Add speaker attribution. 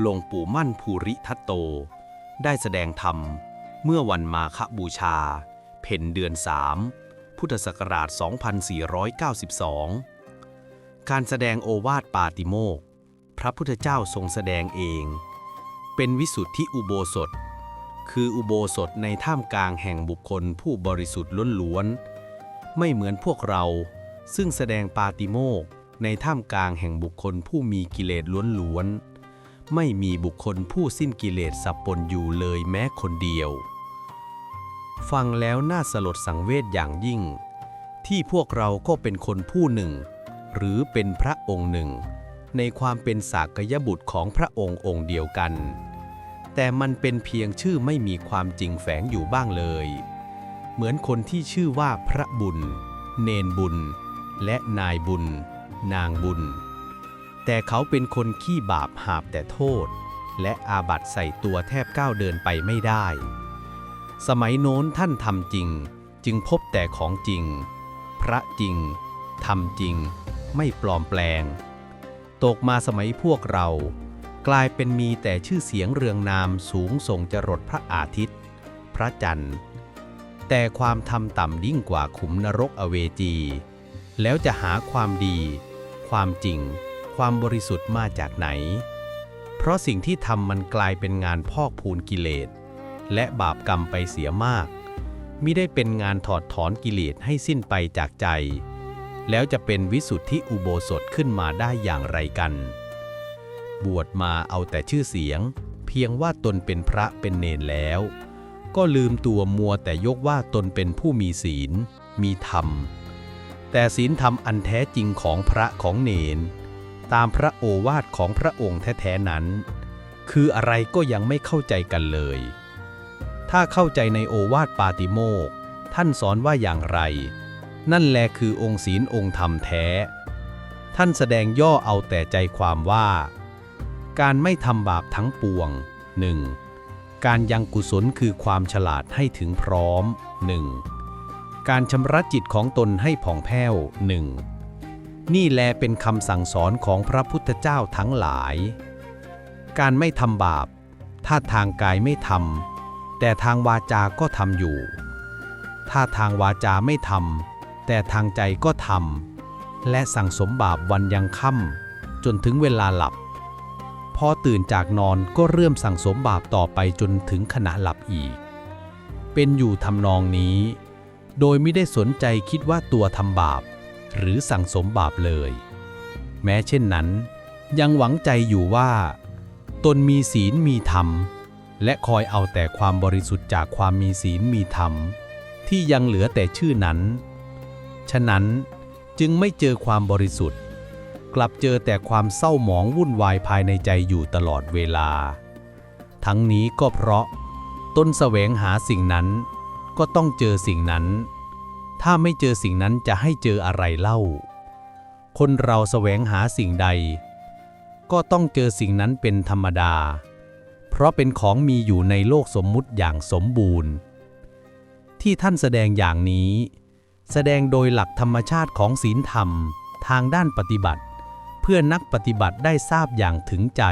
Speaker 1: หลวงปู่มั่นภูริทัตโต ได้แสดงธรรม เมื่อวันมาฆบูชา เพ็ญเดือนสามพุทธศักราช 2492 การแสดงโอวาทปาติโมก พระพุทธเจ้าทรงแสดงเอง เป็นวิสุทธิอุโบสถ คืออุโบสถในท่ามกลางแห่งบุคคลผู้บริสุทธิ์ล้วนๆ ไม่เหมือนพวกเรา ซึ่งแสดงปาติโมกในท่ามกลางแห่งบุคคลผู้มีกิเลสล้วนๆ ไม่มีบุคคลผู้สิ้นกิเลสสับปนอยู่เลยแม้คนเดียว ฟังแล้วน่าสลดสังเวชอย่างยิ่ง ที่พวกเราก็เป็นคนผู้หนึ่ง หรือเป็นพระองค์หนึ่ง ในความเป็นสากยบุตรของพระองค์องค์เดียวกัน แต่มันเป็นเพียงชื่อไม่มีความจริงแฝงอยู่บ้างเลย เหมือนคนที่ชื่อว่าพระบุญ เนนบุญ และนายบุญ นางบุญ แต่เขาเป็นคนขี้บาปหาบแต่โทษ และอาบัตใส่ตัวแทบก้าวเดินไปไม่ได้ สมัยโน้นท่านทำจริง จึงพบแต่ของจริง พระจริงทำจริง ไม่ปลอมแปลง ตกมาสมัยพวกเรา กลายเป็นมีแต่ชื่อเสียงเรืองนามสูงส่งจรดพระอาทิตย์ พระจันทร์ แต่ความทำต่ำยิ่งกว่าขุมนรกอเวจี แล้วจะหาความดี ความจริง ความบริสุทธิ์มาจากไหน เพราะสิ่งที่ทำมันกลายเป็นงานพอกพูนกิเลส และบาปกรรมไปเสียมากมิได้เป็นงานถอดถอนกิเลสให้สิ้นไปจากใจ แล้วจะเป็นวิสุทธิอุโบสถขึ้นมาได้อย่างไรกัน บวชมาเอาแต่ชื่อเสียง เพียงว่าตนเป็นพระเป็นเนนแล้ว ก็ลืมตัวมัวแต่ยกว่าตนเป็นผู้มีศีล มีธรรม แต่ศีลธรรมอันแท้จริงของพระของเนน ตามพระโอวาทของพระองค์แท้ๆนั้น คืออะไรก็ยังไม่เข้าใจกันเลย ถ้าเข้าใจในโอวาทปาติโมกท่านสอนว่าอย่างไร นั่นแลคือองค์ศีลองค์ธรรมแท้ ท่านแสดงย่อเอาแต่ใจความว่า การไม่ทำบาปทั้งปวง 1. การยังกุศลคือความฉลาดให้ถึงพร้อม 1. การชำระจิตของตนให้ผ่องแผ้วหนึ่ง นี่แลเป็นคำสั่งสอนของพระพุทธเจ้าทั้งหลาย การไม่ทำบาป ถ้าทางกายไม่ทำแต่ทางวาจาก็ทำอยู่ ถ้าทางวาจาไม่ทำแต่ทางใจก็ทำและสั่งสมบาปวันยังค่ำจนถึงเวลาหลับ พอตื่นจากนอนก็เริ่มสั่งสมบาปต่อไปจนถึงขณะหลับอีก เป็นอยู่ทำนองนี้ โดยไม่ได้สนใจคิดว่าตัวทำบาป หรือสั่งสมบาปเลย แม้เช่นนั้น ยังหวังใจอยู่ว่า ตนมีศีลมีธรรม และคอยเอาแต่ความบริสุทธิ์จากความมีศีลมีธรรม ที่ยังเหลือแต่ชื่อนั้น ฉะนั้นจึงไม่เจอความบริสุทธิ์ กลับเจอแต่ความเศร้าหมองวุ่นวายภายในใจอยู่ตลอดเวลา ทั้งนี้ก็เพราะต้นแสวงหาสิ่งนั้นก็ต้องเจอสิ่งนั้น ถ้าไม่เจอสิ่งนั้นจะให้เจออะไรเล่า คนเราแสวงหาสิ่งใด ก็ต้องเจอสิ่งนั้นเป็นธรรมดา เพราะเป็นของมีอยู่ในโลกสมมุติอย่างสมบูรณ์ ที่ท่านแสดงอย่างนี้ แสดงโดยหลักธรรมชาติของศีลธรรมทางด้านปฏิบัติ เพื่อนักปฏิบัติได้ทราบอย่างถึงใจ